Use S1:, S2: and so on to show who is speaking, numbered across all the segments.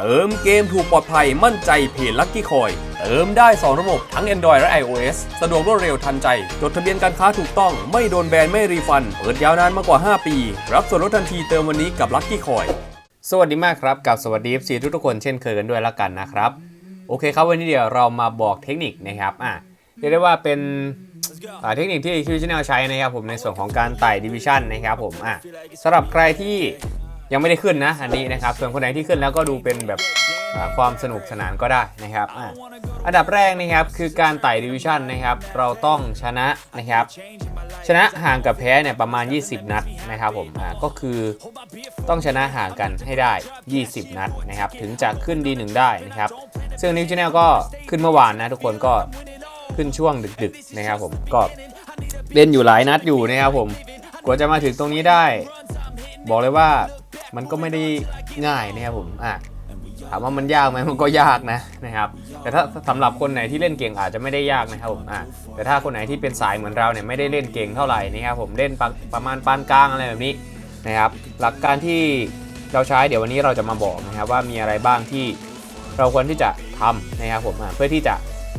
S1: เติมเกมถูกปลอดภัยมั่นใจเพจลั c กี้คอย เติมได้ 2 ระบบทั้ง Android และ iOS สะดวกรวดเร็วทันใจ จดทะเบียนการค้าถูกต้องไม่โดนแบนไม่รีฟัน เปิดยาวนานมากกว่า 5 ปี รับส่วนลดทันทีเติมวันนี้กับลั c กี้คอย
S2: สวัสดีมากครับ กับสวัสดี FC ทุกทุกคนเช่นเคยกันด้วยละกันนะครับ โอเคครับวันนี้เดี๋ยวเรามาบอกเทคนิคนะครับอะเรียกได้ว่าเป็นเทคนิคที่คิวชแนลใช้นะครับผมในส่วนของการไต่ดิวิชันนะครับผมอะสำหรับใครที่ ยังไม่ได้ขึ้นนะ อันนี้นะครับ ส่วนคนไหนที่ขึ้นแล้วก็ดูเป็นแบบความสนุกสนานก็ได้นะครับออันดับแรกนะครับคือการไต่ดิวิชั่นนะครับ เราต้องชนะนะครับ ชนะห่างกับแพ้เนี่ยประมาณ 20 นัดนะครับผมอ่าก็คือต้องชนะห่างกันให้ได้ 20 นัดนะครับ ถึงจะขึ้น D1 ได้นะครับ ซึ่งนิวชแนลก็ขึ้นเมื่อวานนะทุกคนก็ขึ้นช่วงดึกๆนะครับผมก็เล่นอยู่หลายนัดอยู่นะครับผมกว่าจะมาถึงตรงนี้ได้ บอกเลยว่า มันก็ไม่ได้ง่ายนะครับผมอะถามว่ามันยากไหมมันก็ยากนะนะครับ แต่ถ้าสำหรับคนไหนที่เล่นเก่งอาจจะไม่ได้ยากนะครับผมอะแต่ถ้าคนไหนที่เป็นสายเหมือนเราเนี่ยไม่ได้เล่นเก่งเท่าไหร่นะครับผมเล่นประประมาณปานกลางอะไรแบบนี้นะครับ หลักการที่เราใช้เดี๋ยววันนี้เราจะมาบอกนะครับว่ามีอะไรบ้างที่เราควรที่จะทำนะครับผมอะเพื่อที่จะ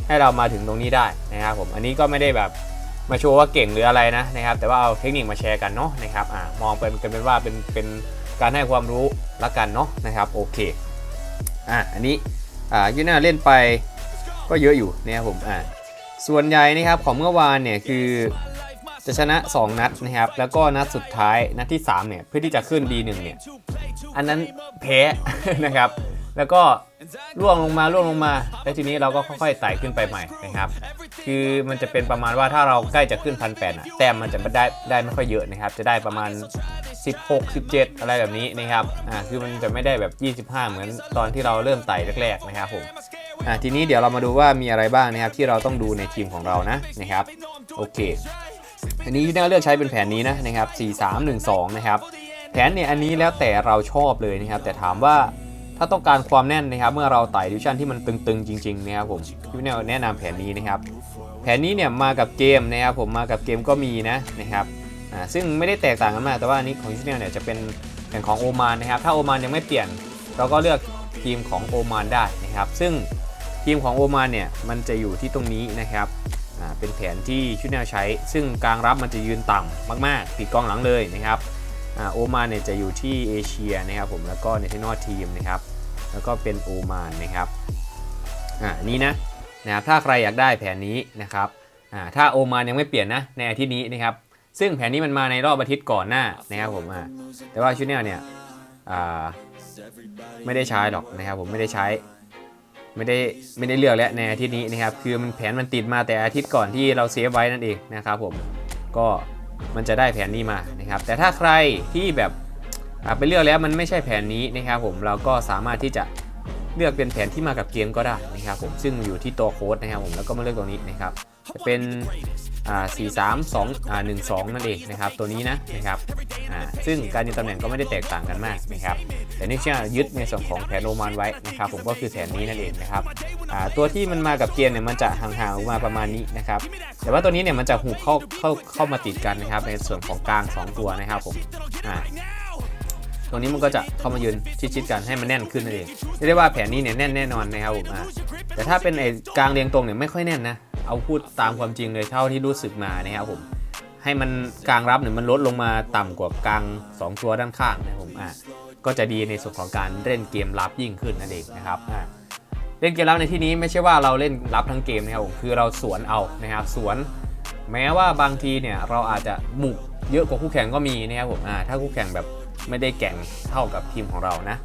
S2: ให้เรามาถึงตรงนี้ได้นะครับผมอันนี้ก็ไม่ได้แบบมาโชว์ว่าเก่งหรืออะไรนะนะครับ แต่ว่าเอาเทคนิคมาแชร์กันเนาะนะครับอะมองเป็นกันเป็นว่าเป็นเป็น การให้ความรู้ละกันเนาะนะครับโอเคอะอันนี้อ่ายูน่าเล่นไปก็เยอะอยู่นะครับผมอ่าส่วนใหญ่นะครับของเมื่อวานเนี่ยคือจะชนะ 2 นัดนะครับแล้วก็นัดสุดท้ายนัดที่3เนี่ยเพื่อที่จะขึ้น D1 เนี่ยอันนั้นแพ้นะครับ แล้วก็ล่วงลงมาล่วงลงมาแล้วทีนี้เราก็ค่อยๆไต่ขึ้นไปใหม่นะครับ คือมันจะเป็นประมาณว่าถ้าเราใกล้จะขึ้นพันแปดอะแต้มมันจะไม่ได้ได้ไม่ค่อยเยอะนะครับ จะได้ประมาณ 16 17 อะไรแบบนี้นะครับอ่าคือมันจะไม่ได้แบบ 25 เหมือนตอนที่เราเริ่มไต่แรกๆนะครับผมอะทีนี้เดี๋ยวเรามาดูว่ามีอะไรบ้างนะครับที่เราต้องดูในทีมของเรานะนะครับโอเค อันนี้ยูน่าเลือกใช้เป็นแผนนี้นะนะครับ 4 3 1 2 นะครับแผนเนี่ยอันนี้แล้วแต่เราชอบเลยนะครับ แต่ถามว่าถ้าต้องการความแน่นนะครับเมื่อเราไต่ดิวิชั่นที่มันตึงๆจริงๆนะครับผมยูน่าแนะนำแผนนี้นะครับ แผนนี้เนี่ยมากับเกมนะครับผมมากับเกมก็มีนะนะครับ อ่าซึ่งไม่ได้แตกต่างกันมาก แต่ว่าอันนี้ของยูน่าเนี่ยจะเป็นแผนของโอมานนะครับ ถ้าโอมานยังไม่เปลี่ยน เราก็เลือกทีมของโอมานได้นะครับ ซึ่งทีมของโอมานเนี่ยมันจะอยู่ที่ตรงนี้นะครับอ่าเป็นแผนที่ชุดแนวใช้ ซึ่งกลางรับมันจะยืนต่ำมากๆติดกองหลังเลยนะครับอ่าโอมานเนี่ยจะอยู่ที่เอเชียนะครับผมแล้วก็ในที่นอทีมนะครับแล้วก็เป็นโอมานนะครับอ่านี่นะนะครับถ้าใครอยากได้แผนนี้นะครับอ่าถ้าโอมานยังไม่เปลี่ยนนะในอาทิตย์นี้นะครับ ซึ่งแผนนี้มันมาในรอบอาทิตย์ก่อนหน้านะครับผมอ่าแต่ว่าชุดแนวเนี่ยไม่ได้ใช้หรอกนะครับผมไม่ได้ใช้ไม่ได้ไม่ได้เลือกแล้วในอาทิตย์นี้นะครับคือมันแผนมันติดมาแต่อาทิตย์ก่อนที่เราเซฟไว้นั่นเองนะครับผมก็มันจะได้แผนนี้มานะครับแต่ถ้าใครที่แบบไปเลือกแล้วมันไม่ใช่แผนนี้นะครับผมเราก็สามารถที่จะเลือกเป็นแผนที่มากับเกมก็ได้นะครับผมซึ่งอยู่ที่ตัวโค้ดนะครับผมแล้วก็มาเลือกตรงนี้นะครับ จะเป็นอ่า4 3 2อ่า1 2นั่นเองนะครับตัวนี้นะนะครับอ่าซึ่งการยืนตำแหน่งก็ไม่ได้แตกต่างกันมากนะครับแต่นี่เชื่อยึดในส่วนของแผนโรมันไว้นะครับผมก็คือแผนนี้นั่นเองนะครับอ่าตัวที่มันมากับเกมเนี่ยมันจะห่างๆออกมาประมาณนี้นะครับแต่ว่าตัวนี้เนี่ยมันจะหูบเข้าเข้าเข้ามาติดกันนะครับในส่วนของกลาง 2 ตัวนะครับผมอ่าตัวนี้มันก็จะเข้ามายืนชิดๆกันให้มันแน่นขึ้นนั่นเองเรียกได้ว่าแผนนี้เนี่ยแน่นแน่นอนนะครับผมแต่ถ้าเป็นไอ้กลางเรียงตรงเนี่ยไม่ค่อยแน่นนะ เอาพูดตามความจริงเลยเท่าที่รู้สึกมานะครับผมให้มันกลางรับเนี่ยมันลดลงมาต่ำกว่ากลาง 2 ตัวด้านข้างนะผมอะก็จะดีในส่วนของการเล่นเกมรับยิ่งขึ้นนั่นเองนะครับอะเล่นเกมรับในที่นี้ไม่ใช่ว่าเราเล่นรับทั้งเกมนะครับผมคือเราสวนเอานะครับสวน แม้ว่าบางทีเนี่ยเราอาจจะหมุกเยอะกว่าคู่แข่งก็มีนะครับผมอะถ้าคู่แข่งแบบไม่ได้แก่งเท่ากับทีมของเรานะ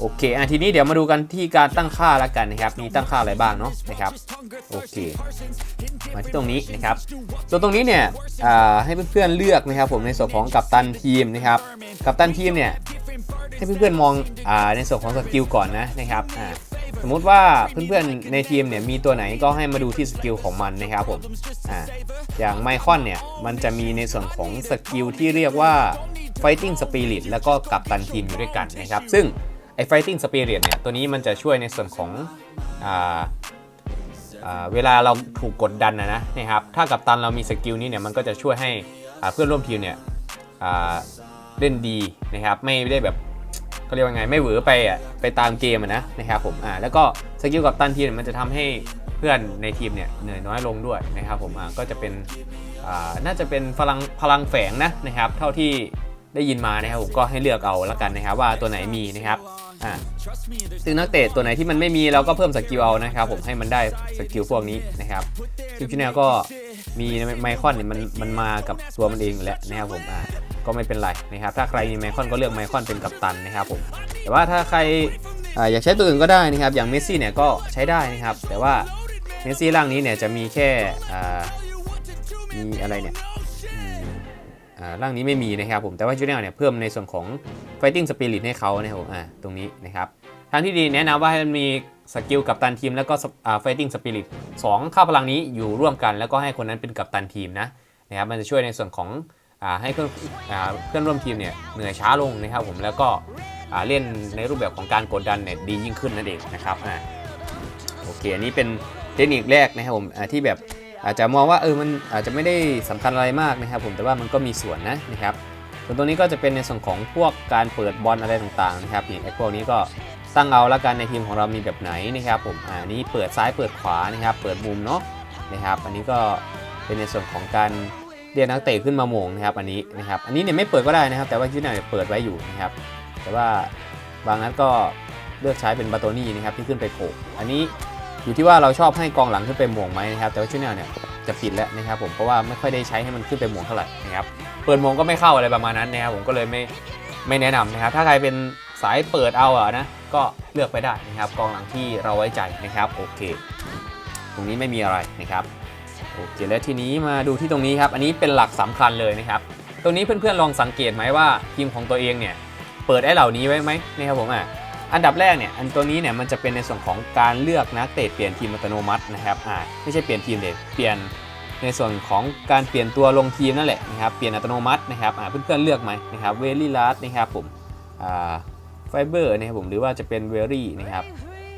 S2: โอเคอะทีนี้เดี๋ยวมาดูกันที่การตั้งค่าล้วกันนะครับ มีตั้งค่าอะไรบ้างเนาะนะครับโอเค มาที่ตรงนี้นะครับส่วตรงนี้เนี่ยให้เพื่อนๆเลือกนะครับ ผมในส่วนของกัปตันทีมนะครับ กัปตันทีมเนี่ยให้เพื่อนๆมองอในส่วนของสกิลก่อนนะนะครับอ่าสมมุติว่าเพื่อนๆในทีมเนี่ยมีตัวไหนก็ให้มาดูที่สกิลของมันนะครับผมอ่าอย่างไมคอนเนี่ยมันจะมีในส่วนของสกิลที่เรียกว่า Fighting Spirit แล้วก็กัปตันทีมอยู่ด้วยกันนะครับ ซึ่ง ไอ้ Fighting Spirit เนี่ย ตัวนี้มันจะช่วยในส่วนของเวลาเราถูกกดดันนะนะนะครับ ถ้ากับตันเรามีสกิลนี้เนี่ย มันก็จะช่วยให้เพื่อนร่วมทีมเนี่ยเล่นดีนะครับ ไม่ได้แบบเขาเรียกว่าไง ไม่หวือไปอะ ไปตามเกมนะนะครับผม อ่า แล้วก็สกิลกับตันทีมเนี่ยมันจะทำให้เพื่อนในทีมเนี่ยเหนื่อยน้อยลงด้วยนะครับผม อ่า ก็จะเป็น อ่า น่าจะเป็นพลังพลังแฝงนะนะครับ เท่าที่ได้ยินมานะครับผมก็ให้เลือกเอาละกันนะครับว่าตัวไหนมีนะครับ อ่าซึ่งนักเตะตัวไหนที่มันไม่มีเราก็เพิ่มสกิลเอานะครับผมให้มันได้สกิลพวกนี้นะครับซึ่งชิแนลก็มีไมคอนเนี่ยมันมันมากับตัวมันเองอยู่แล้วนะครับผมอ่าก็ไม่เป็นไรนะครับ ถ้าใครมีไมคอนก็เลือกไมคอนเป็นกัปตันนะครับผมแต่ว่าถ้าใครออยากใช้ตัวอื่นก็ได้นะครับ อย่างเมสซี่เนี่ยก็ใช้ได้นะครับ แต่ว่าเมสซี่ร่างนี้เนี่ยจะมีแค่มีอะไรเนี่ยร่างนี้ไม่มีนะครับผมแต่ว่าจูเนียเนี่ยเพิ่มในส่วนของ Fighting Spirit ให้เขานะครับผมอ่าตรงนี้นะครับทางที่ดีแนะนำว่าให้มันมีสกิลกัปตันทีมแล้วก็อ่า Fighting Spirit 2ค่าพลังนี้อยู่ร่วมกัน แล้วก็ให้คนนั้นเป็นกัปตันทีมนะนะครับมันจะช่วยในส่วนของอ่าให้เพื่อนอ่าเพื่อนร่วมทีมเนี่ยเหนื่อยช้าลงนะครับผมแล้วก็อ่าเล่นในรูปแบบของการกดดันเนี่ยดียิ่งขึ้นนั่นเองนะครับอ่าโอเคอันนี้เป็นเทคนิคแรกนะครับผมที่แบบอาจจะมองว่าเออมันอาจจะไม่ได้สำคัญอะไรมากนะครับผมแต่ว่ามันก็มีส่วนนะนะครับ ส่วนตัวนี้ก็จะเป็นในส่วนของพวกการเปิดบอลอะไรต่างๆนะครับนี่ไอ้พวกนี้ก็ตั้งเอาละกันในทีมของเรามีแบบไหนนะครับผมอ่านี้เปิดซ้ายเปิดขวานะครับเปิดมุมเนาะนะครับ อันนี้ก็เป็นในส่วนของการเรียกนักเตะขึ้นมาโมงนะครับอันนี้นะครับอันนี้เนี่ยไม่เปิดก็ได้นะครับ แต่ว่าคิดหน่อยเปิดไว้อยู่นะครับ แต่ว่าบางนัดก็เลือกใช้เป็นบาโตนี่นะครับที่ขึ้นไปโผล่อันนี้อยู่ที่ว่าเราชอบให้กองหลังขึ้นไปโมงไหมนะครับแต่ว่าชุดแนวเนี่ยจะปิดแล้วนะครับผมเพราะว่าไม่ค่อยได้ใช้ให้มันขึ้นไปโมงเท่าไหร่นะครับ เปิดโมงก็ไม่เข้าอะไรประมาณนั้นนะครับผมก็เลยไม่ไม่แนะนำนะครับ ถ้าใครเป็นสายเปิดเอาอะนะก็เลือกไปได้นะครับกองหลังที่เราไว้ใจนะครับโอเค ตรงนี้ไม่มีอะไรนะครับโอเคแล้วทีนี้มาดูที่ตรงนี้ครับ อันนี้เป็นหลักสำคัญเลยนะครับ ตรงนี้เพื่อนๆลองสังเกตไหมว่าทีมของตัวเองเนี่ยเปิดไอ้เหล่านี้ไว้ไหมนะครับผมอะอันดับแรกเนี่ยอันตัวนี้เนี่ยมันจะเป็นในส่วนของการเลือกนักเตะเปลี่ยนทีมอัตโนมัตินะครับอ่าไม่ใช่เปลี่ยนทีมเด็เปลี่ยน ในส่วนของการเปลี่ยนตัวลงทีมนั่นแหละนะครับเปลี่ยนอัตโนมัตินะครับเพื่อนๆเลือกไหมนะครับเวลี่ลัสนะครับผมไฟเบอร์นะครับผมหรือว่าจะเป็นเวรี่นะครับ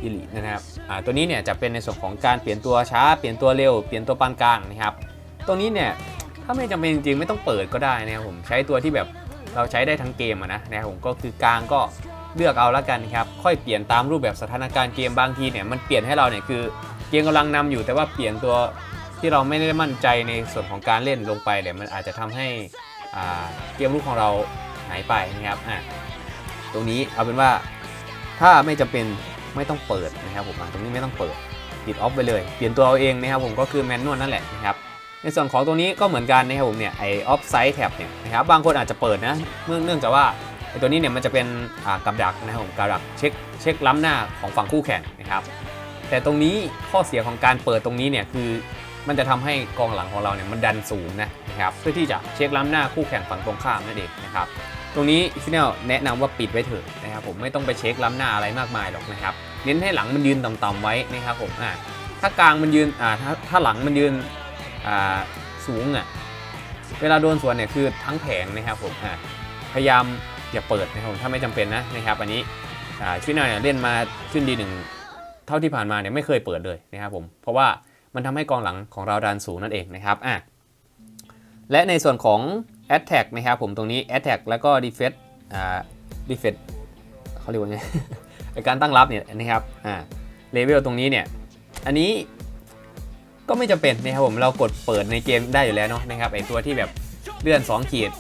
S2: อิลินะครับตัวนี้เนี่ยจะเป็นในส่วนของการเปลี่ยนตัวช้า เปลี่ยนตัวเร็วเปลี่ยนตัวปานกลางนะครับตรงนี้เนี่ยถ้าไม่จำเป็นจริงๆไม่ต้องเปิดก็ได้นะครับผมใช้ตัวที่แบบเราใช้ได้ทั้งเกมนะนะครับผมก็คือกลางก็เลือกเอาละกันครับค่อยเปลี่ยนตามรูปแบบสถานการณ์เกมบางทีเนี่ยมันเปลี่ยนให้เราเนี่ยคือเกมกำลังนำอยู่แต่ว่าเปลี่ยนตัว ที่เราไม่ได้มั่นใจในส่วนของการเล่นลงไปเนี่ยมันอาจจะทำให้เกมลูกของเราหายไปนะครับอะตรงนี้เอาเป็นว่าถ้าไม่จำเป็นไม่ต้องเปิดนะครับผมตรงนี้ไม่ต้องเปิดปิดออฟไปเลยเปลี่ยนตัวเอาเองนะครับผมก็คือแมนนวลนั่นแหละนะครับในส่วนของตัวนี้ก็เหมือนกันนะครับผมเนี่ยไอออฟไซด์แท็บเนี่ยนะครับบางคนอาจจะเปิดนะเนื่องเนื่องจากว่าไอตัวนี้เนี่ยมันจะเป็นกับดักนะครับผมกับดักเช็คเช็คล้ำหน้าของฝั่งคู่แข่งนะครับแต่ตรงนี้ข้อเสียของการเปิดตรงนี้เนี่ยคือ มันจะทำให้กองหลังของเราเนี่ยมันดันสูงนะนะครับเพื่อที่จะเช็คล้ำหน้าคู่แข่งฝั่งตรงข้ามนั่นเองนะครับตรงนี้ชิแนลแนะนำว่าปิดไว้เถอะนะครับผมไม่ต้องไปเช็คล้ำหน้าอะไรมากมายหรอกนะครับเน้นให้หลังมันยืนต่ำๆไว้นะครับผมอ่าถ้ากลางมันยืนอ่าถ้าถ้าหลังมันยืนอ่าสูงอะเวลาโดนสวนเนี่ยคือทั้งแผงนะครับผมอ่าพยายามอย่าเปิดนะครับผมถ้าไม่จำเป็นนะนะครับอันนี้อ่าชิแนลเนี่ยเล่นมาขึ้นดีหนึ่งเท่าที่ผ่านมาเนี่ยไม่เคยเปิดเลยนะครับผมเพราะว่า มันทำให้กองหลังของเราดันสูงนั่นเองนะครับอะและในส่วนของ Attack นะครับผมตรงนี้ Attack แล้วก็ Defense อ่า Defense เขาเรียกว่าไงการตั้งรับเนี่ยนะครับอ่าเลเวลตรงนี้เนี่ยอันนี้ก็ไม่จำเป็นนะครับผมเรากดเปิดในเกมได้อยู่แล้วเนาะนะครับไอตัวที่แบบเลื่อน 2 ขีด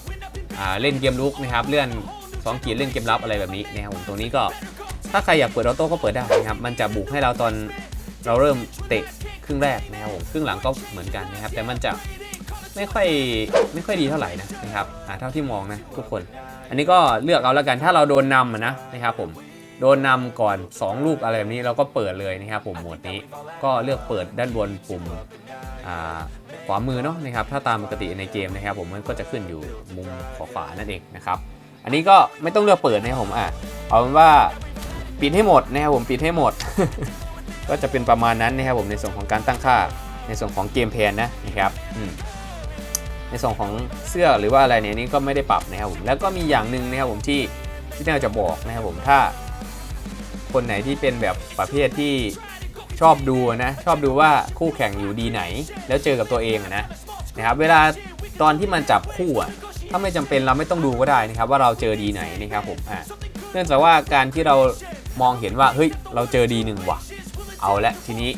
S2: อ่าเล่นเกมลุกนะครับเลื่อน 2 ขีดเล่นเกมรับอะไรแบบนี้นะครับผมตรงนี้ก็ถ้าใครอยากเปิดออโต้ก็เปิดได้นะครับมันจะบุกให้เราตอนเราเริ่มเตะ ครึ่งแรกนะครับผมครึ่งหลังก็เหมือนกันนะครับ แต่มันจะไม่ค่อยไม่ค่อยดีเท่าไหร่นะนะครับอ่าเท่าที่มองนะทุกคน อันนี้ก็เลือกเอาแล้วกันถ้าเราโดนนำนะนะครับผมโดนนำก่อน 2 ลูกอะไรแบบนี้เราก็เปิดเลยนะครับผมโหมดนี้ก็เลือกเปิดด้านบนปุ่มอ่าขวามือเนาะนะครับถ้าตามปกติในเกมนะครับ ผมมันก็จะขึ้นอยู่มุมขวาขวานั่นเองนะครับอันนี้ก็ไม่ต้องเลือกเปิดนะครับผมอะเอาเป็นว่าปิดให้หมดนะครับผมปิดให้หมด ก็จะเป็นประมาณนั้นนะครับผมในส่วนของการตั้งค่าในส่วนของเกมแพนนะนะครับในส่วนของเสื้อหรือว่าอะไรเนี่ยนี่ก็ไม่ได้ปรับนะครับผมแล้วก็มีอย่างหนึ่งนะครับผมที่ที่แนวจะบอกนะครับผมถ้า คนไหนที่เป็นแบบประเภทที่ชอบดูนะชอบดูว่าคู่แข่งอยู่ดีไหน แล้วเจอกับตัวเองนะนะครับเวลาตอนที่มันจับคู่อะถ้าไม่จำเป็นเราไม่ต้องดูก็ได้นะครับ ว่าเราเจอดีไหนนะครับผมอ่านื่องจากว่าการที่เรามองเห็นว่าเฮ้ยเราเจอดีหนึ่งว่ะ เอาละทีนี้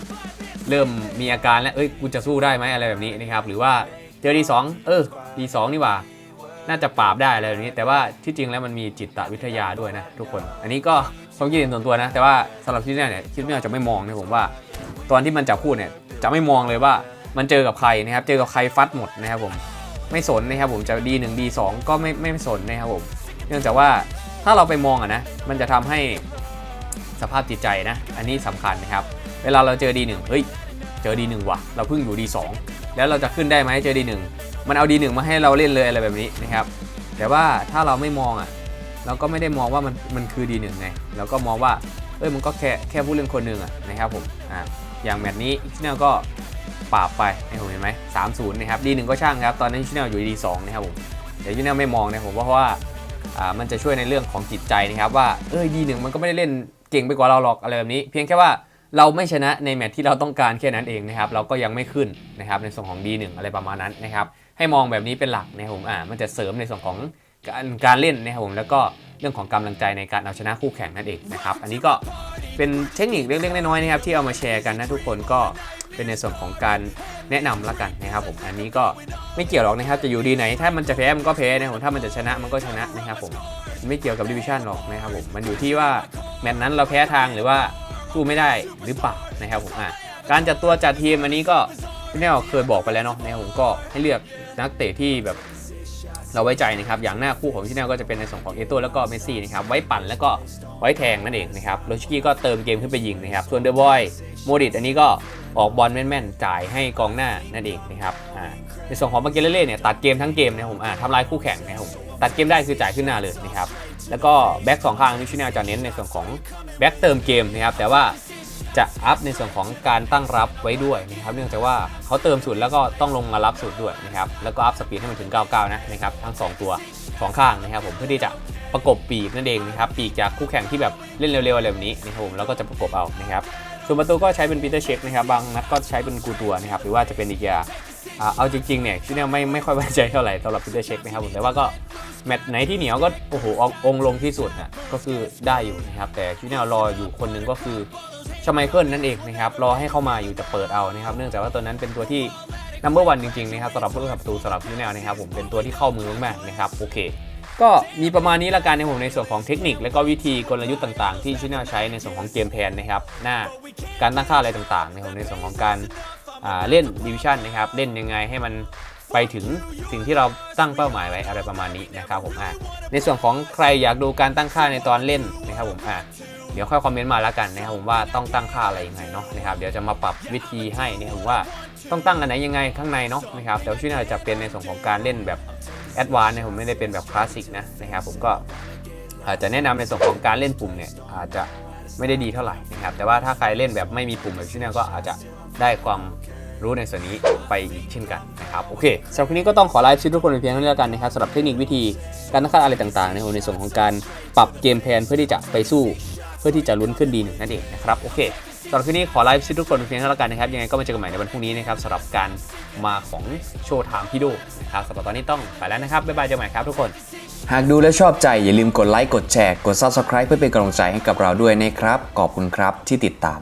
S2: เริ่มมีอาการแล้วเอ้ยกูจะสู้ได้ไหมอะไรแบบนี้นะครับหรือว่าเจอดีสองเออดีสองนี่ว่า น่าจะปราบได้อะไรแบบนี้ แต่ว่าที่จริงแล้วมันมีจิตวิทยาด้วยนะทุกคน อันนี้ก็ความคิดเห็นส่วนตัวนะ แต่ว่าสำหรับที่เนี่ยเนี่ยคิดว่าจะไม่มองนะผมว่า ตอนที่มันจะพูดเนี่ยจะไม่มองเลยว่ามันเจอกับใครนะครับ เจอกับใครฟัดหมดนะครับผมไม่สนนะครับผมจะดีหนึ่งดีสองก็ไม่ไม่สนนะครับผมเนื่องจากว่าถ้าเราไปมองอะนะมันจะทำให้สภาพจิตใจนะ อันนี้สำคัญนะครับ เวลาเราเจอดีหนึ่งเฮ้ย เจอดีหนึ่งว่ะ เราเพิ่งอยู่ดีสองแล้วเราจะขึ้นได้ไหมเจอดีหนึ่งมันเอาดีหนึ่งมาให้เราเล่นเลยอะไรแบบนี้นะครับ แต่ว่าถ้าเราไม่มองอะ เราก็ไม่ได้มองว่ามันมันคือดีหนึ่งไง เราก็มองว่า เอ้ยมันก็แค่แค่ผู้เล่นคนหนึ่งอะนะครับผมอ่าอย่างแมตช์นี้ชิเนลก็ปราบไปให้ผมเห็นไหมสามศูนย์นะครับดีหนึ่งก็ช่างครับ ตอนนั้นชิเนลอยู่ดีสองนะครับผมแต่ชิเนลไม่มองนะผมเพราะว่าอ่ามันจะช่วยในเรื่องของจิตใจนะครับว่าเอ้ยดีหนึ่งมันก็ไม่ได้เล่นเก่งไปกว่าเราหรอกอะไรแบบนี้ เพียงแค่ว่า เราไม่ชนะในแมตช์ที่เราต้องการแค่นั้นเองนะครับเราก็ยังไม่ขึ้นนะครับในส่วนของดีหนึ่งอะไรประมาณนั้นนะครับให้มองแบบนี้เป็นหลักนะครับผมอ่ามันจะเสริมในส่วนของการการเล่นนะครับผมแล้วก็เรื่องของกำลังใจในการเอาชนะคู่แข่งนั่นเองนะครับอันนี้ก็เป็นเทคนิคเล็กๆน้อยๆนะครับที่เอามาแชร์กันนะทุกคนก็เป็นในส่วนของการแนะนำละกันนะครับผมอันนี้ก็ไม่เกี่ยวหรอกนะครับจะอยู่ดีไหน ถ้ามันจะแพ้มันก็แพ้นะครับผมถ้ามันจะชนะมันก็ชนะนะครับผมไม่เกี่ยวกับดิวิชั่นหรอกนะครับผมมันอยู่ที่ว่าแมตช์นั้นเราแพ้ทางหรือว่า สู้ไม่ได้หรือเปล่านะครับผมอะการจัดตัวจัดทีมอันนี้ก็พี่แนวเคยบอกไปแล้วเนาะนะครับผมก็ให้เลือกนักเตะที่แบบเราไว้ใจนะครับอย่างหน้าคู่ของพี่แนวก็จะเป็นในส่วนของเอโต้แล้วก็เมสซี่นะครับไว้ปั่นแล้วก็ไว้แทงนั่นเองนะครับโรชกี้ก็เติมเกมขึ้นไปยิงนะครับส่วนเดอะบอยโมดิตอันนี้ก็ออกบอลแม่นๆ จ่ายให้กองหน้านั่นเองนะครับอ่าในส่วนของบาเกเลเล่เนี่ยตัดเกมทั้งเกมนะผมอ่าทำลายคู่แข่งนะครับผมตัดเกมได้คือจ่ายขึ้นหน้าเลยนะครับ แล้วก็แบ็กสองข้างที่ชิแนลจะเน้นในส่วนของแบ็กเติมเกมนะครับแต่ว่าจะอัพในส่วนของการตั้งรับไว้ด้วยนะครับเนื่องจากว่าเขาเติมสุดแล้วก็ต้องลงมารับสุดด้วยนะครับแล้วก็อัพสปีดให้มันถึง 99 นะนะครับทั้ง 2 ตัว 2 ข้างนะครับผมเพื่อที่จะประกบปีกนั่นเองนะครับปีกจากคู่แข่งที่แบบเล่นเร็วๆอะไรแบบนี้นะครับผมแล้วก็จะประกบเอานะครับส่วนประตูก็ใช้เป็นปีเตอร์เช็คนะครับบางนัดก็ใช้เป็นกูตัวนะครับหรือว่าจะเป็นอีกยาอ่า เอาจริงๆเนี่ยชิเนี่ยไม่ไม่ค่อยไว้ใจเท่าไหร่สำหรับปีเตอร์เช็คนะครับผมแต่ว่าก็แมตช์ไหนที่เหนียวก็โอ้โหอองลงที่สุดนะก็คือได้อยู่นะครับแต่ชิเนี่ยรออยู่คนนึงก็คือชไมเคิลนั่นเองนะครับรอให้เข้ามาอยู่จะเปิดเอานะครับเนื่องจากว่าตัวนั้นเป็นตัวที่นัมเบอร์วันจริงๆนะครับสำหรับผู้รักษาประตูสำหรับพี่แนวนะครับผมเป็นตัวที่เข้ามือมากๆนะครับโอเคก็มีประมาณนี้ละกันในผมในส่วนของเทคนิค และก็วิธีกลยุทธ์ต่างๆ ที่ชิแนลใช้ในส่วนของเกมแพนนะครับหน้าการตั้งค่าอะไรต่างๆ ในผมในส่วนของการอ่า เล่นดิวิชั่นนะครับ เล่นยังไงให้มันไปถึงสิ่งที่เราตั้งเป้าหมายไว้อะไรประมาณนี้นะครับผมอ่าในส่วนของใครอยากดูการตั้งค่าในตอนเล่นนะครับผมอ่าเดี๋ยวค่อยคอมเมนต์มาแล้วกันนะครับผมว่าต้องตั้งค่าอะไรยังไงเนาะนะครับเดี๋ยวจะมาปรับวิธีให้นะครับผมว่าต้องตั้งอันไหนยังไงข้างในเนาะนะครับแต่ว่าช่วงนี้เราจะเป็นในส่วนของการเล่นแบบแอดวานซ์นะผมไม่ได้เป็นแบบคลาสสิกนะนะครับผมก็อาจจะแนะนำในส่วนของการเล่นปุ่มเนี่ยอาจจะไม่ได้ดีเท่าไหร่นะครับแต่ว่าถ้าใครเล่นแบบไม่มีปุ่มแบบช่วงนี้ก็อาจจะ ได้ความรู้ในส่วนนี้ไปอีกเช่นกันนะครับโอเคสำหรับคลิปนี้ก็ต้องขอไลฟ์ชิทุกคนเป็นเพียงเท่านี้แล้วกันนะครับสำหรับเทคนิควิธีการตั้งค่าอะไรต่างๆในส่วนของการปรับเกมแพนเพื่อที่จะไปสู้ เพื่อที่จะลุ้นขึ้นดีหนึ่งนั่นเองนะครับโอเคสำหรับคลิปนี้ขอไลฟ์ชิทุกคนเพียงเท่านี้แล้วกันนะครับยังไงก็มาเจอกันใหม่ในวันพรุ่งนี้นะครับสำหรับการมาของโชว์ไทม์พี่โดนะครับสำหรับตอนนี้ต้องไปแล้วนะครับบ๊ายบายเจอกันใหม่ครับทุกคน
S3: หากดูแล้วชอบใจอย่าลืมกดไลค์กดแชร์กด Subscribe เพื่อเป็นกำลังใจให้กับเราด้วยนะครับขอบคุณครับที่ติดตาม